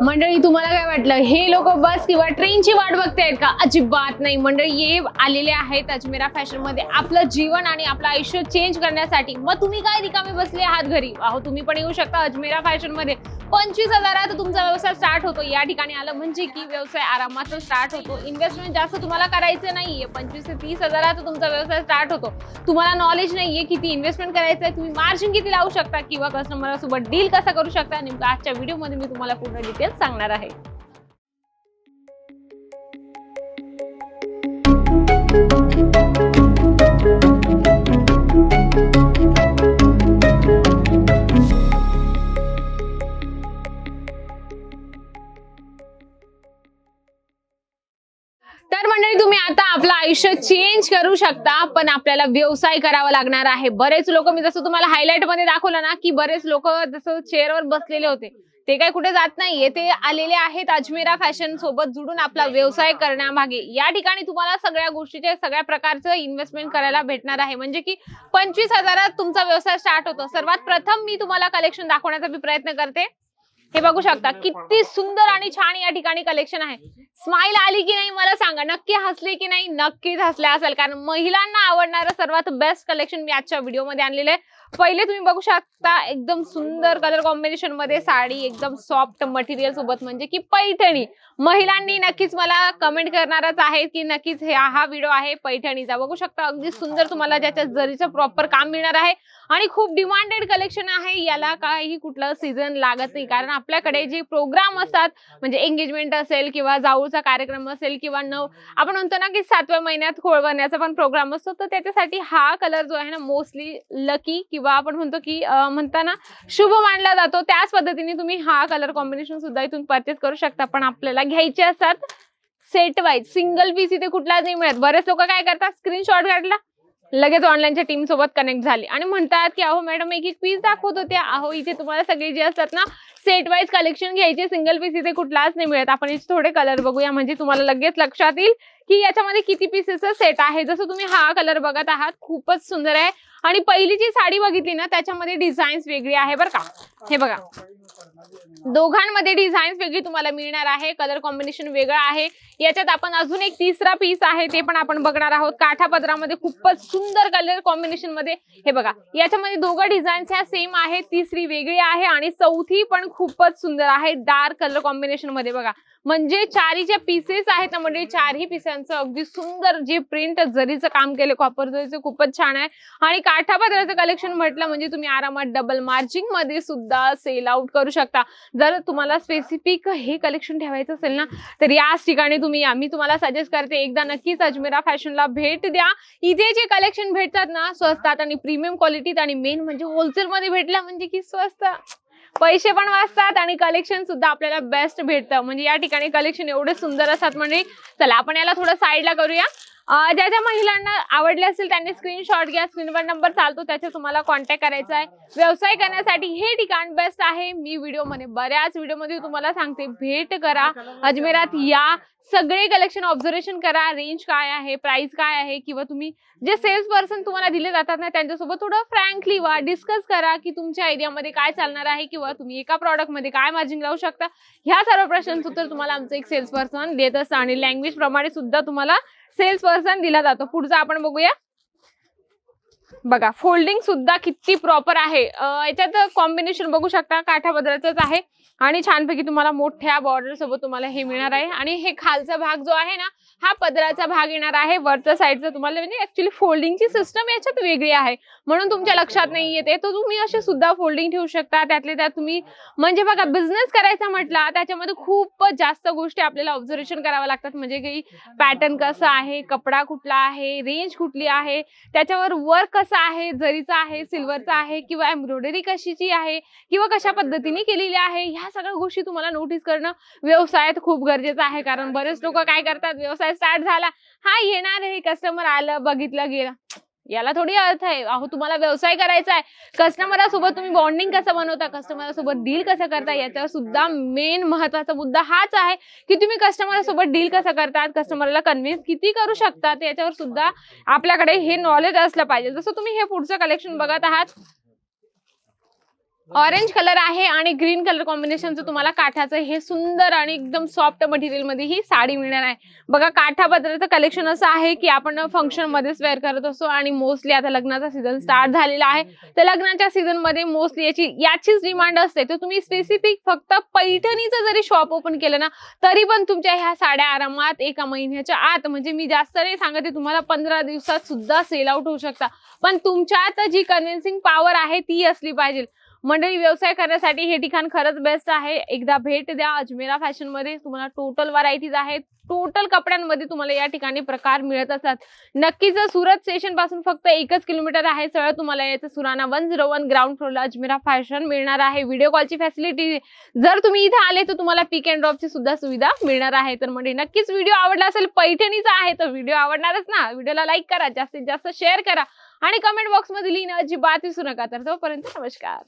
मंडळी तुम्हाला काय वाटलं? हे लोक बस किंवा ट्रेनची वाट बघतायत का? अजिबात नाही. मंडळी ये आलेले आहेत अजमेरा फॅशनमध्ये आपलं जीवन आणि आपलं आयुष्य चेंज करण्यासाठी. मग तुम्ही काय रिकामे बसले आहात घरी? अहो तुम्ही पण येऊ शकता अजमेरा फॅशनमध्ये पंचवीस हजारात तुमचा व्यवसाय स्टार्ट होतो. या ठिकाणी आलं म्हणजे की व्यवसाय आरामात स्टार्ट होतो. इन्व्हेस्टमेंट जास्त तुम्हाला करायचं नाहीये. पंचवीस ते तीस हजारात तुमचा व्यवसाय स्टार्ट होतो. तुम्हाला नॉलेज नाहीये किती इन्व्हेस्टमेंट करायचं आहे तुम्ही मार्जिन किती लावू शकता किंवा कस्टमर सोबत डील कसा करू शकता. नेमकं आजच्या व्हिडिओमध्ये मी तुम्हाला पूर्ण डिटेल्स सांगणार आहे. तर आता आपलं आयुष्य चेंज करू शकता पण आपल्याला व्यवसाय करावा लागणार आहे. बरेच लोक मी जसं तुम्हाला हायलाइटमध्ये दाखवलं ना की बरेच लोक जसं चेअरवर बसलेले होते. ते काय कुठे जात नाहीये. ते आलेले आहेत अजमेरा फॅशन सोबत जुडून आपला व्यवसाय करण्यामागे. या ठिकाणी तुम्हाला सगळ्या गोष्टीचे सगळ्या प्रकारचं इन्व्हेस्टमेंट करायला भेटणार आहे. म्हणजे की पंचवीस हजारात तुमचा व्यवसाय स्टार्ट होतो. सर्वात प्रथम मी तुम्हाला कलेक्शन दाखवण्याचा मी प्रयत्न करते. हे बघू शकता किती सुंदर आणि छान या ठिकाणी कलेक्शन आहे. स्माइल आली की नाही मला सांगा नक्की हसले की नाही? नक्कीच हसले असेल कारण महिलांना आवडणारं सर्वात बेस्ट कलेक्शन मी आजच्या व्हिडिओमध्ये आणलेलं आहे. पहिले तुम्ही बघू शकता एकदम सुंदर कलर कॉम्बिनेशनमध्ये साडी एकदम सॉफ्ट मटेरियल सोबत म्हणजे की पैठणी. महिलांनी नक्कीच मला कमेंट करणारच आहे की नक्कीच हे हा व्हिडिओ आहे पैठणीचा. बघू शकता अगदी सुंदर तुम्हाला ज्याच्यात जरीचं प्रॉपर काम मिळणार आहे आणि खूप डिमांडेड कलेक्शन आहे. याला काही कुठलं सीझन लागत नाही. कारण आपल्याकडे जे प्रोग्राम असतात म्हणजे एंगेजमेंट असेल किंवा जाऊचा कार्यक्रम असेल किंवा नव आपण म्हणतो ना की सातव्या महिन्यात खोळवण्याचा पण प्रोग्राम असतो. तर त्याच्यासाठी हा कलर जो आहे ना मोस्टली लकी किंवा आपण म्हणतो की म्हणताना शुभ मानला जातो. त्याच पद्धतीने तुम्ही हा कलर कॉम्बिनेशन सुद्धा इथून परचेस करू शकता. पण आपल्याला घ्यायचे असतात सेट वाईज सिंगल पीस इथे कुठलाच नाही मिळत. बरेच लोक काय करतात? स्क्रीनशॉट काढला. लगेच ऑनलाईनच्या टीम सोबत कनेक्ट झाली. आणि म्हणतात की अहो मॅडम एक एक पीस दाखवत होते अहो इथे तुम्हाला सगळे जे असतात ना सेट वाईज कलेक्शन घ्यायचे. सिंगल पीस इथे कुठलाच नाही मिळत. आपण इथे थोडे कलर बघूया. म्हणजे तुम्हाला लगेच लक्षात येईल की याच्यामध्ये किती पीसेसचा सेट आहे. जसं तुम्ही हा कलर बघत आहात खूपच सुंदर आहे. आणि पहिली जी साडी बघितली ना त्याच्यामध्ये डिझाईन्स वेगळी आहे बरं का? हे बघा. दोघांमध्ये डिझाईन्स वेगळी तुम्हाला मिळणार आहे. कलर कॉम्बिनेशन वेगळं आहे. याच्यात आपण अजून एक तिसरा पीस आहे ते पण आपण बघणार आहोत. काठा पदरामध्ये खूपच सुंदर कलर कॉम्बिनेशनमध्ये. हे बघा. याच्यामध्ये दोघं डिझाईन्स ह्या सेम आहेत. तिसरी वेगळी आहे आणि चौथी पण खूपच सुंदर आहे. डार्क कलर कॉम्बिनेशनमध्ये बघा. म्हणजे चारी ज्या पीसेस आहेत ना म्हणजे चारही पिसांचं अगदी सुंदर जे प्रिंट जरीचं काम केलं कॉपर जरीचं खूपच छान आहे. आणि काठापदराचं कलेक्शन म्हटलं म्हणजे तुम्ही आरामात डबल मार्जिंगमध्ये सुद्धा सेल आउट करू शकता. जर तुम्हाला स्पेसिफिक हे कलेक्शन ठेवायचं असेल ना तर याच ठिकाणी तुम्ही या. मी तुम्हाला सजेस्ट करते एकदा नक्कीच अजमेरा फॅशनला भेट द्या. इथे जे कलेक्शन भेटतात ना स्वस्तात आणि प्रीमियम क्वालिटीत आणि मेन म्हणजे होलसेल मध्ये भेटल्या म्हणजे की स्वस्त. पैसे पण वाचतात आणि कलेक्शन सुद्धा आपल्याला बेस्ट भेटतं. म्हणजे या ठिकाणी कलेक्शन एवढे सुंदर असतात म्हणजे चला आपण याला थोडं साईडला करूया. ज्या ज्या महिलांना आवडले असेल त्यांनी स्क्रीनशॉट घ्या. स्क्रीनवर नंबर चालतो त्याचे तुम्हाला कॉन्टॅक्ट करायचा आहे. व्यवसाय करण्यासाठी हे ठिकाण बेस्ट आहे. मी व्हिडिओमध्ये बऱ्याच व्हिडिओमध्ये तुम्हाला सांगते. भेट करा. अजमेरात या. सगळे कलेक्शन ऑब्झर्वेशन करा. रेंज काय आहे? प्राइस काय आहे? किंवा तुम्ही जे सेल्स पर्सन तुम्हाला दिले जातात ना त्यांच्यासोबत थोडं फ्रँकली वा डिस्कस करा की तुमच्या एरियामध्ये काय चालणार आहे किंवा तुम्ही एका प्रॉडक्टमध्ये काय मार्जिन लावू शकता. ह्या सर्व प्रश्नांचं उत्तर तुम्हाला आमचं एक सेल्स पर्सन देत असतं आणि लँग्वेज प्रमाणे सुद्धा तुम्हाला सेल्स पर्सन दिला जातो. पुढचं आपण बघूया. बघा फोल्डिंग सुद्धा किती प्रॉपर आहे. याच्यात कॉम्बिनेशन बघू शकता काठा बदलाचंच आहे आणि छानपैकी तुम्हाला मोठ्या बॉर्डर सोबत तुम्हाला हे मिळणार आहे. आणि हे खालचा भाग जो आहे ना हा पदराचा भाग येणार आहे. वरच्या साईडचा तुम्हाला म्हणजे ऍक्च्युली फोल्डिंगची सिस्टम याच्यात वेगळी आहे. म्हणून तुमच्या लक्षात नाही येते. तर तुम्ही असे सुद्धा फोल्डिंग ठेवू शकता. त्यातले त्यात तुम्ही म्हणजे बघा बिझनेस करायचा म्हटला त्याच्यामध्ये खूप जास्त गोष्टी आपल्याला ऑब्झर्वेशन कराव्या लागतात. म्हणजे काही पॅटर्न कसं आहे कपडा कुठला आहे रेंज कुठली आहे त्याच्यावर वर्क कसं आहे जरीचं आहे सिल्वरचं आहे किंवा एम्ब्रॉयडरी कशीची आहे किंवा कशा पद्धतीने केलेली आहे ह्या सगळ्या गोष्टी तुम्हाला नोटीस करणं व्यवसायात खूप गरजेचं आहे. कारण बरेच लोक काय करतात व्यवसाय स्टार्ट झाला हा येणार आहे कस्टमर आलं बघितलं गेलं. याला थोडी अर्थ आहे. अहो तुम्हाला व्यवसाय करायचा आहे. कस्टमरासोबत तुम्ही बॉन्डिंग कसं बनवता? कस्टमरासोबत डील कसं करता? याच्यावर सुद्धा मेन महत्त्वाचा मुद्दा हाच आहे की तुम्ही कस्टमरसोबत डील कसं करतात? कस्टमरला कन्व्हिन्स किती करू शकतात? याच्यावर सुद्धा आपल्याकडे हे नॉलेज असलं पाहिजे. जसं तुम्ही हे पुढचं कलेक्शन बघत आहात ऑरेंज कलर आहे आणि ग्रीन कलर कॉम्बिनेशनचं तुम्हाला काठाचं हे सुंदर आणि एकदम सॉफ्ट मटेरियलमध्ये ही साडी मिळणार आहे. बघा काठा पदराचं कलेक्शन असं आहे की आपण फंक्शन मध्येच वेअर करत असतो आणि मोस्टली आता लग्नाचा सीझन स्टार्ट झालेला आहे. तर लग्नाच्या सीझनमध्ये मोस्टली याची याचीच डिमांड असते. तर तुम्ही स्पेसिफिक फक्त पैठणीचं जरी शॉप ओपन केलं ना तरी पण तुमच्या ह्या साड्या आरामात एका महिन्याच्या आत म्हणजे मी जास्त नाही सांगते तुम्हाला पंधरा दिवसात सुद्धा सेल आउट होऊ शकता. पण तुमच्यात जी कन्व्हिन्सिंग पॉवर आहे ती असली पाहिजे. मंडळी व्यवसाय करण्यासाठी हे ठिकाण खरंच बेस्ट आहे. एकदा भेट द्या अजमेरा फॅशनमध्ये तुम्हाला टोटल व्हरायटीज आहेत. टोटल कपड्यांमध्ये तुम्हाला या ठिकाणी प्रकार मिळत असतात. नक्कीच सुरत स्टेशनपासून फक्त एकच किलोमीटर आहे सरळ तुम्हाला याचं Surana one zero one ground फ्लोरला Ajmera fashion मिळणार आहे. व्हिडिओ कॉलची फॅसिलिटी जर तुम्ही इथे आले तर तुम्हाला पिक अँड ड्रॉपची सुद्धा सुविधा मिळणार आहे. तर म्हणजे नक्कीच व्हिडिओ आवडला असेल पैठणीचा आहे तर व्हिडिओ आवडणारच ना? व्हिडिओला लाईक करा जास्तीत जास्त शेअर करा. आणि कमेंट बॉक्समध्ये लिहिणं अजिबात विसरू नका. तर तोपर्यंत नमस्कार.